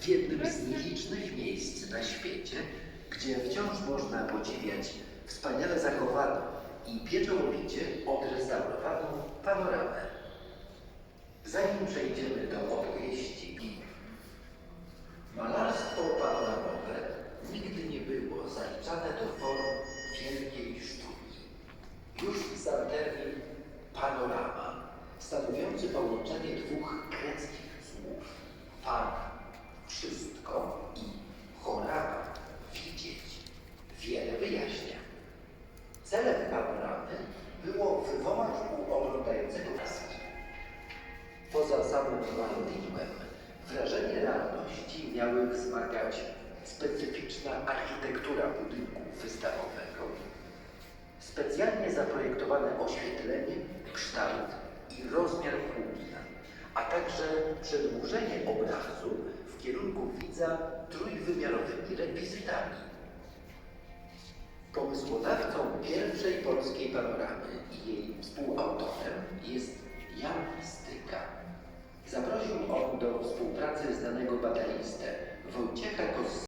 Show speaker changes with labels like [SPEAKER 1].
[SPEAKER 1] w jednym z nielicznych miejsc na świecie, gdzie wciąż można podziwiać wspaniale zachowaną i pieczołowicie odrestaurowaną panoramę. Zanim przejdziemy do opowieści i malarstwo panoramowe nigdy nie było zaliczane do form wielkiej sztuki. Już sam termin panorama, stanowiący połączenie dwóch greckich słów, Celem panoramy było wywołać u oglądającego laski. Poza samym malowidłem wrażenie realności miały wzmagać specyficzna architektura budynku wystawowego, specjalnie zaprojektowane oświetlenie, kształt i rozmiar płótna, a także przedłużenie obrazu w kierunku widza trójwymiarowymi rekwizytami. Pomysłodawcą pierwszej polskiej panoramy i jej współautorem jest Jan Styka. Zaprosił on do współpracy znanego badalistę Wojciecha Kos